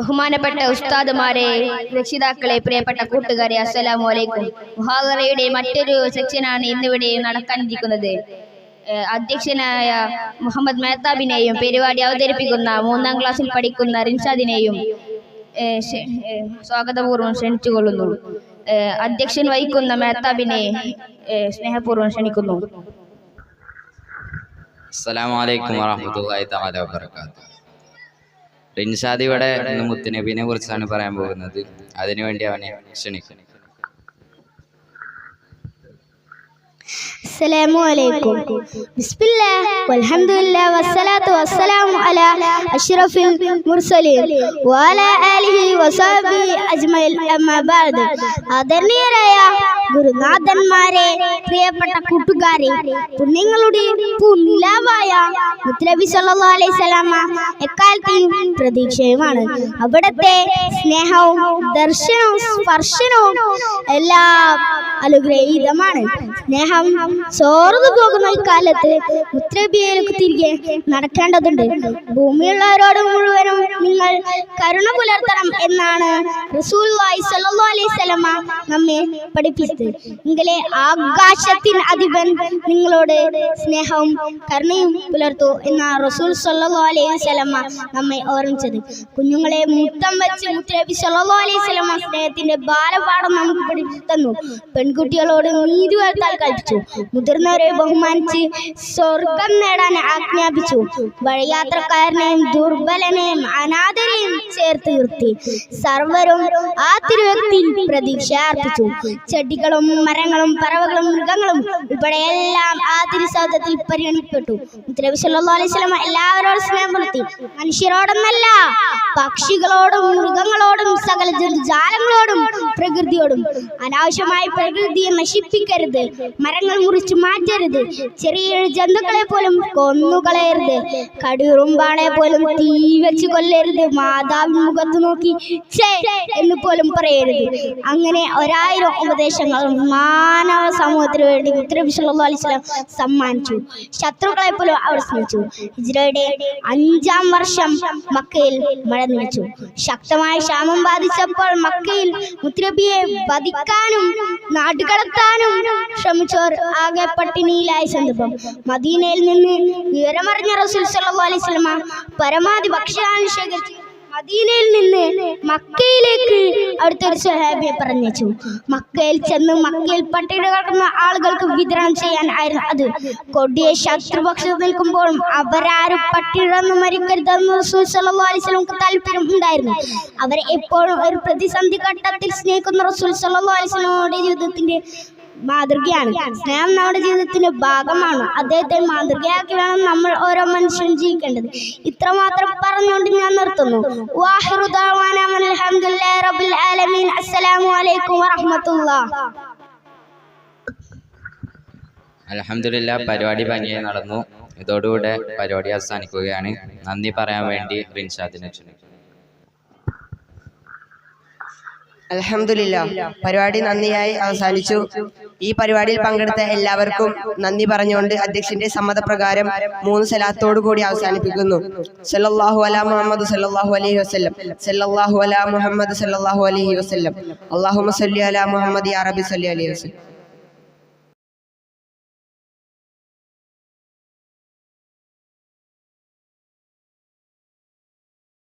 ബഹുമാനപ്പെട്ട ഉസ്താദുമാരെ രക്ഷിതാക്കളെ പ്രിയപ്പെട്ട കൂട്ടുകാരെ അസ്സലാമു അലൈക്കും. മുഹാദറയുടെ മറ്റൊരു സെക്ഷനാണ് ഇന്നിവിടെ നടക്കാനിരിക്കുന്നത്. അധ്യക്ഷനായ മുഹമ്മദ് മെഹ്താബിനെയും പരിപാടി അവതരിപ്പിക്കുന്ന മൂന്നാം ക്ലാസ്സിൽ പഠിക്കുന്ന റിൻഷാദിനെയും സ്വാഗതപൂർവം ക്ഷണിച്ചുകൊള്ളുന്നു. അധ്യക്ഷൻ വഹിക്കുന്ന മെഹ്താബിനെ സ്നേഹപൂർവം ക്ഷണിക്കുന്നു. അസ്സലാമു അലൈക്കും വറഹ്മത്തുള്ളാഹി തആല വബറകാതുഹു. റിൻഷാദ് ഇവിടെ ഇന്ന് മുത്തുനബിനെ കുറിച്ചാണ് പറയാൻ പോകുന്നത് അതിനുവേണ്ടി അവനെ ക്ഷണിക്കുന്നു السلام عليكم بسم الله والحمد لله والصلاة والسلام على أشرف المرسلين وعلى آله وصحبه أجمعين أما بعد ആദരണീയരായ ഗുരുനാഥന്മാരെ പ്രിയപ്പെട്ട കൂട്ടുകാരെ പുണ്യങ്ങളുടെ പുനിലാവായ മുത്തലബി സല്ലല്ലാഹു അലൈഹി സ്വലാമ എക്കാലത്തെയും പ്രതീക്ഷയുമാണ്. അവിടത്തെ സ്നേഹവും ദർശനവും സ്പർശനവും എല്ലാം അനുഗ്രഹീതമാണ്. സ്നേഹം ചോർന്നു പോകുന്ന ഈ കാലത്ത് മുത്രബിയിലേക്ക് തിരികെ നടക്കേണ്ടതുണ്ട്. ഭൂമിയുള്ളവരോട് മുഴുവനും നിങ്ങൾ കരുണ പുലർത്തണം എന്നാണ് റസൂൽ വസല്ലമ നമ്മെ പഠിപ്പിച്ചത്. എങ്കിലേ ആകാശത്തിൻ അധിപൻ നിങ്ങളോട് സ്നേഹവും കരുണയും പുലർത്തു എന്ന റസൂൽ സല്ലു അലൈഹി വസല്ലമ നമ്മെ ഓർമ്മിച്ചത്. കുഞ്ഞുങ്ങളെ മുത്തം വെച്ച് മുത്തലബി സല്ലു അലൈഹി വസല്ലമ സ്നേഹത്തിന്റെ ബാലപാഠം നമുക്ക് പഠിപ്പിച്ചു തന്നു. പെൺകുട്ടികളോട് നീതി വളർത്താൻ കൽപ്പിച്ചു മുതിർന്നവരെ ബഹുമാനിച്ച് സ്വർഗം നേടാൻ ആജ്ഞാപിച്ചു. വഴിയാത്രക്കാരനെയും ദുർബലനെയും അനാഥരെയും ചേർത്ത് നിർത്തി. സർവരും ആ തിരുവക്തിയിൽ പ്രതീക്ഷ അർപ്പിച്ചു. ചെടികളും മരങ്ങളും പറവകളും മൃഗങ്ങളും ഇവിടെയെല്ലാം ആ തിരുസൗധത്തിൽ പരിഗണിക്കപ്പെട്ടു. വസല്ലമ എല്ലാവരോടും സ്നേഹം പുലർത്തി. മനുഷ്യരോടൊന്നല്ല പക്ഷികളോടും മൃഗങ്ങളോടും സകല ജന്തുജാലങ്ങളോടും പ്രകൃതിയോടും. അനാവശ്യമായി പ്രകൃതിയെ നശിപ്പിക്കരുത്. മരങ്ങൾ മുറിച്ചു മാറ്റരുത്. ചെറിയ ജന്തുക്കളെ പോലും കൊന്നുകളയരുത്. കടുറുമ്പാണെ പോലും തീ വെച്ച് കൊല്ലരുത്. മാതാവിൻ മുഖത്ത് നോക്കി എന്ന് പോലും പറയരുത്. അങ്ങനെ ഒരായിരം ഉപദേശങ്ങൾ മാനവ സമൂഹത്തിന് വേണ്ടി വസല്ലം സമ്മാനിച്ചു. ശത്രുക്കളെ പോലും അവർ സ്നേഹിച്ചു. ഹിജ്റയുടെ അഞ്ചാം വർഷം മക്കയിൽ മഴ നിലച്ചു ശക്തമായ ക്ഷാമം ബാധിച്ചപ്പോൾ മക്കയിൽ മുത്തരബിയെ വധിക്കാനും നാടുകടത്താനും ശ്രമിച്ചവർ ആകെ പട്ടിണിയിലായ സന്ദർഭം. മദീനയിൽ നിന്ന് വിവരമറിഞ്ഞ റസൂൽ സല്ലല്ലാഹു അലൈഹി വസല്ലമ പരമാവധി ഭക്ഷ്യധാന്യം ശേഖരിച്ച് മദീനയിൽ നിന്ന് മക്കയിലേക്ക് അടുത്തൊരു സ്വഹാബിയെ പറഞ്ഞു മക്കയിൽ ചെന്ന് മക്കയിൽ പട്ടിണി കിടക്കുന്ന ആളുകൾക്ക് വിതരണം ചെയ്യാൻ ആയിരുന്നു അത്. കൊടിയ ശത്രുപക്ഷത്ത് നിൽക്കുമ്പോഴും അവരാരും പട്ടിണിടന്ന് മരിക്കരുതെന്ന് റസൂൽ അലൈഹി താല്പര്യം ഉണ്ടായിരുന്നു. അവർ എപ്പോഴും ഒരു പ്രതിസന്ധി ഘട്ടത്തിൽ സ്നേഹിക്കുന്ന റസൂൽ സല്ലല്ലാഹു അലൈഹി ജീവിതത്തിന്റെ മാതൃകയാണ്. സ്നേഹം നമ്മുടെ ജീവിതത്തിന്റെ ഭാഗമാണ്. അദ്ദേഹത്തെ മാതൃകയാക്കി വേണം നമ്മൾ ഓരോ മനുഷ്യനും ജീവിക്കേണ്ടത്. ഇത്രമാത്രം പറഞ്ഞുകൊണ്ട് നിർത്തുന്നു വാഹിറു ദഅവാന അൽഹംദുലില്ലാഹി റബ്ബിൽ ആലമീൻ. അസ്സലാമു അലൈക്കും വറഹ്മത്തുള്ളാഹി അലഹമില്ല പരിപാടി ഭംഗിയായി നടന്നു. ഇതോടുകൂടെ പരിപാടി അവസാനിക്കുകയാണ്. നന്ദി പറയാൻ വേണ്ടി റിൻഷാദിനെ അലഹമില്ല പരിപാടി നന്ദിയായി അവസാനിച്ചു. ഈ പരിപാടിയിൽ പങ്കെടുത്ത എല്ലാവർക്കും നന്ദി പറഞ്ഞുകൊണ്ട് അധ്യക്ഷന്റെ സമ്മതപ്രകാരം മൂന്ന് സലാത്തോടു കൂടി അവസാനിപ്പിക്കുന്നു. സല്ലല്ലാഹു അലാ മുഹമ്മദ് സല്ലല്ലാഹു അലൈഹി വസല്ലം. സല്ലല്ലാഹു അലാ മുഹമ്മദ് സല്ലല്ലാഹു അലൈഹി വസല്ലം. അല്ലാഹുമ്മ സല്ലി അലാ മുഹമ്മദ് അറബി സല്ലി അലൈഹി വസല്ലം.